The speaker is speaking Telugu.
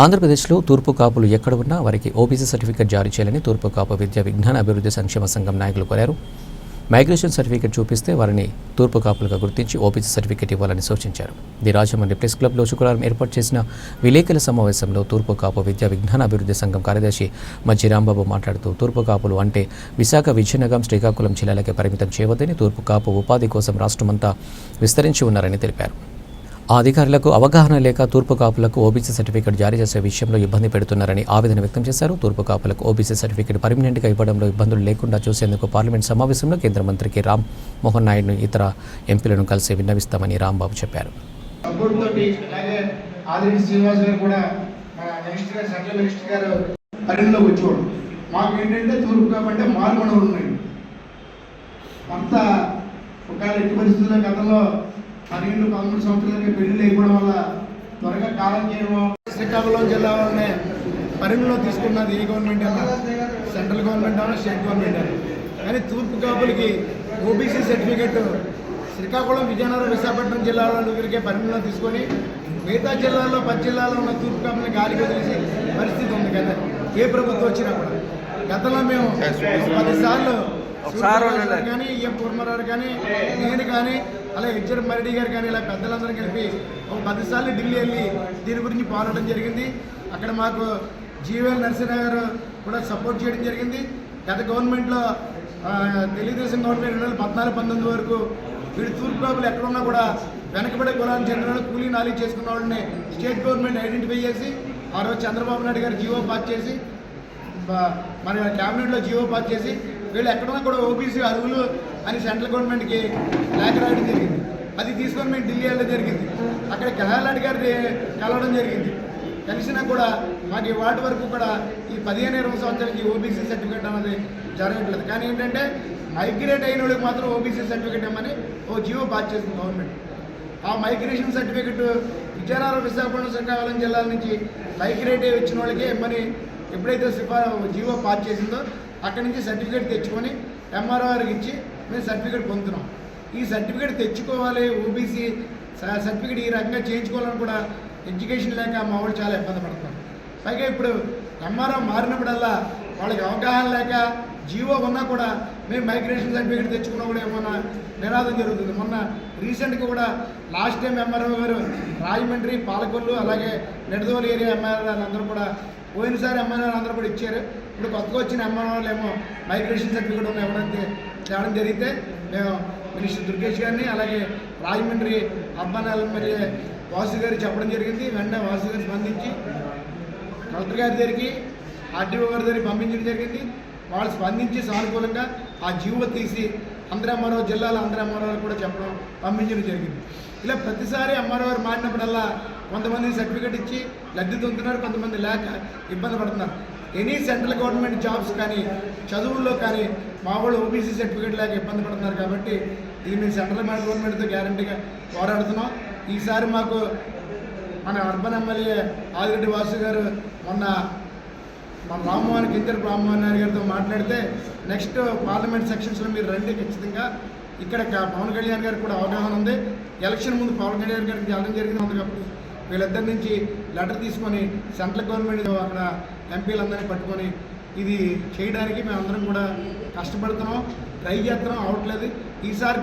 ఆంధ్రప్రదేశ్లో తూర్పు కాపులు ఎక్కడ ఉన్నా వారికి ఓబీసీ సర్టిఫికేట్ జారీ చేయాలని తూర్పు కాపు విద్యా విజ్ఞాన అభివృద్ధి సంక్షేమ సంఘం నాయకులు కోరారు. మైగ్రేషన్ సర్టిఫికేట్ చూపిస్తే వారిని తూర్పు కాపులుగా గుర్తించి ఓబీసీ సర్టిఫికేట్ ఇవ్వాలని సూచించారు. ది రాజమండ్రి ప్రెస్ క్లబ్లో శుక్రవారం ఏర్పాటు చేసిన విలేకరుల సమావేశంలో తూర్పు కాపు విద్యా విజ్ఞాన అభివృద్ధి సంఘం కార్యదర్శి మజ్జి రాంబాబు మాట్లాడుతూ తూర్పు కాపులు అంటే విశాఖ విజయనగరం శ్రీకాకుళం జిల్లాలకే పరిమితం చేయవద్దని తూర్పు కాపు ఉపాధి కోసం రాష్ట్రమంతా విస్తరించి ఉన్నారని తెలిపారు. ఆ అధికారులకు అవగాహన లేక తూర్పు కాపులకు ఓబీసీ సర్టిఫికేట్ జారీ చేసే విషయంలో ఇబ్బంది పెడుతున్నారని ఆవేదన వ్యక్తం చేశారు. తూర్పు కాపులకు ఓబీసీ సర్టిఫికేట్ పర్మనెంట్గా ఇవ్వడంలో ఇబ్బందులు లేకుండా చూసేందుకు పార్లమెంట్ సమావేశంలో కేంద్ర మంత్రికి రామ్ మోహన్ నాయుడును ఇతర ఎంపీలను కలిసి విన్నవిస్తామని రాంబాబు చెప్పారు. మాకు ఏంటంటే తూర్పు కాబట్టి మారుమణులు ఉన్నాయి. అంత ఒకవేళ ఎట్టి పరిస్థితుల్లో గతంలో పన్నెండు పదమూడు సంవత్సరాలకి పెళ్ళి అయిపోవడం వల్ల త్వరగా కాలం చేయడం శ్రీకాకుళం జిల్లా వాళ్ళని పరిధిలో తీసుకున్నది ఏ గవర్నమెంట్ అన్నా. సెంట్రల్ గవర్నమెంట్ అన్నా స్టేట్ గవర్నమెంట్ అన్నా. కానీ తూర్పు కాపులకి ఓబీసీ సర్టిఫికెట్ శ్రీకాకుళం విజయనగరం విశాఖపట్నం జిల్లాల దగ్గరికే పరిగణలో తీసుకొని మిగతా జిల్లాల్లో పది జిల్లాలో ఉన్న తూర్పు కాపుల్ని గాలికి వదిలేసి పరిస్థితి ఉంది కదా. ఏ ప్రభుత్వం వచ్చినా కూడా. గతంలో మేము పది సార్లు ఒకసారి ఉండండి. కానీ ఈఎం పూర్మరావు కానీ నేను కానీ అలా హెచ్ఎం మరెడ్డి గారు కానీ ఇలా పెద్దలందరూ కలిపి ఒక పదిసార్లు ఢిల్లీ వెళ్ళి దీని గురించి పోరాటం జరిగింది. అక్కడ మాకు జీవీఎల్ నరసింహ గారు కూడా సపోర్ట్ చేయడం జరిగింది. గత గవర్నమెంట్లో తెలుగుదేశం గవర్నమెంట్ రెండు వేల పద్నాలుగు పంతొమ్మిది వరకు వీడు తూర్పు కాపులు ఎక్కడున్నా కూడా వెనకబడే కులానికి చెందిన వాళ్ళు కూలీ నాలెడ్జ్ చేసుకున్న వాళ్ళని స్టేట్ గవర్నమెంట్ ఐడెంటిఫై చేసి ఆ రోజు చంద్రబాబు నాయుడు గారు జీవో పాస్ చేసి మన క్యాబినెట్లో జీవో పాస్ చేసి వీళ్ళు ఎక్కడున్నా కూడా ఓబీసీ అర్హులు అని సెంట్రల్ గవర్నమెంట్కి లేఖ రాయడం జరిగింది. అది తీసుకొని మేము ఢిల్లీ వెళ్ళడం జరిగింది. అక్కడ గెహ్లాట్ గారి కలవడం జరిగింది. కలిసినా కూడా మాకు ఈ వాటి వరకు కూడా ఈ పదిహేను ఇరవై సంవత్సరాలకి ఓబీసీ సర్టిఫికేట్ అనేది జరగట్లేదు. కానీ ఏంటంటే మైగ్రేట్ అయిన వాళ్ళకి మాత్రం ఓబీసీ సర్టిఫికేట్ ఇవ్వమని ఓ జీవో పాస్ చేసింది గవర్నమెంట్. ఆ మైగ్రేషన్ సర్టిఫికెట్ విజయనగరం విశాఖపట్నం శ్రీకాకుళం జిల్లాల నుంచి మైగ్రేట్ అయ్యి వచ్చిన వాళ్ళకి ఇమ్మని ఎప్పుడైతే సిఫా జీవో పాస్ చేసిందో అక్కడి నుంచి సర్టిఫికేట్ తెచ్చుకొని ఎంఆర్ఓ గారికి ఇచ్చి మేము సర్టిఫికేట్ పొందుతున్నాం. ఈ సర్టిఫికేట్ తెచ్చుకోవాలి ఓబీసీ సర్టిఫికేట్ ఈ రకంగా చేయించుకోవాలని కూడా ఎడ్యుకేషన్ లేక మా వాళ్ళు చాలా ఇబ్బంది పడుతున్నారు. పైగా ఇప్పుడు ఎంఆర్ఓ మారినప్పుడల్లా వాళ్ళకి అవగాహన లేక జీవో ఉన్నా కూడా మేము మైగ్రేషన్ సర్టిఫికేట్ తెచ్చుకున్నా కూడా ఏమన్నా నినాదం జరుగుతుంది. మొన్న రీసెంట్గా కూడా లాస్ట్ టైం ఎంఆర్ఓ గారు రాజమండ్రి పాలకొల్లు అలాగే నెడదోలు ఏరియా ఎంఆర్ఓ అందరూ కూడా పోయినసారి ఎంఆర్ఓ అందరూ కూడా ఇచ్చారు. ఇప్పుడు కొత్తగా వచ్చిన ఎంఆర్ఓ ఏమో మైగ్రేషన్ సర్టిఫికేట్ ఉన్న ఎవరైతే తేవడం జరిగితే మేము మినిస్టర్ దుర్గేష్ గారిని అలాగే రాజమండ్రి అర్బన్ మరియు వాసు గారు చెప్పడం జరిగింది. వెంటనే వాసు గారు స్పందించి కలెక్టర్ గారి దగ్గరికి ఆర్టీఓ గారి దగ్గర పంపించడం జరిగింది. వాళ్ళు స్పందించి సానుకూలంగా ఆ జీవో తీసి అందరూ అమ్మారో జిల్లాలో అందరూ అమ్మారో కూడా చెప్పడం పంపించడం జరిగింది. ఇలా ప్రతిసారి అమ్మారో గారు మారినప్పుడల్లా కొంతమంది సర్టిఫికేట్ ఇచ్చి లబ్ధి పొందుతున్నారు కొంతమంది లేక ఇబ్బంది పడుతున్నారు. ఎనీ సెంట్రల్ గవర్నమెంట్ జాబ్స్ కానీ చదువుల్లో కానీ మా వాళ్ళు ఓబీసీ సర్టిఫికేట్ లేక ఇబ్బంది పడుతున్నారు కాబట్టి ఇది మేము సెంట్రల్ గవర్నమెంట్తో గ్యారంటీగా పోరాడుతున్నాం. ఈసారి మాకు మన అర్బన్ ఎమ్మెల్యే ఆదిరెడ్డి వాసు గారు మొన్న మా రామ్మోహన్ కిందర్ రామ్మోహన్ గారితో మాట్లాడితే నెక్స్ట్ పార్లమెంట్ సెక్షన్స్లో మీరు రండి ఖచ్చితంగా. ఇక్కడ పవన్ కళ్యాణ్ గారికి కూడా అవగాహన ఉంది. ఎలక్షన్ ముందు పవన్ కళ్యాణ్ గారికి వెళ్ళడం జరిగింది ఉంది కాబట్టి వీళ్ళిద్దరి నుంచి లెటర్ తీసుకొని సెంట్రల్ గవర్నమెంట్ అక్కడ ఎంపీలందరినీ పట్టుకొని ఇది చేయడానికి మేము అందరం కూడా కష్టపడుతున్నాం. ట్రై చేస్తున్నాం. అవట్లేదు. ఈసారి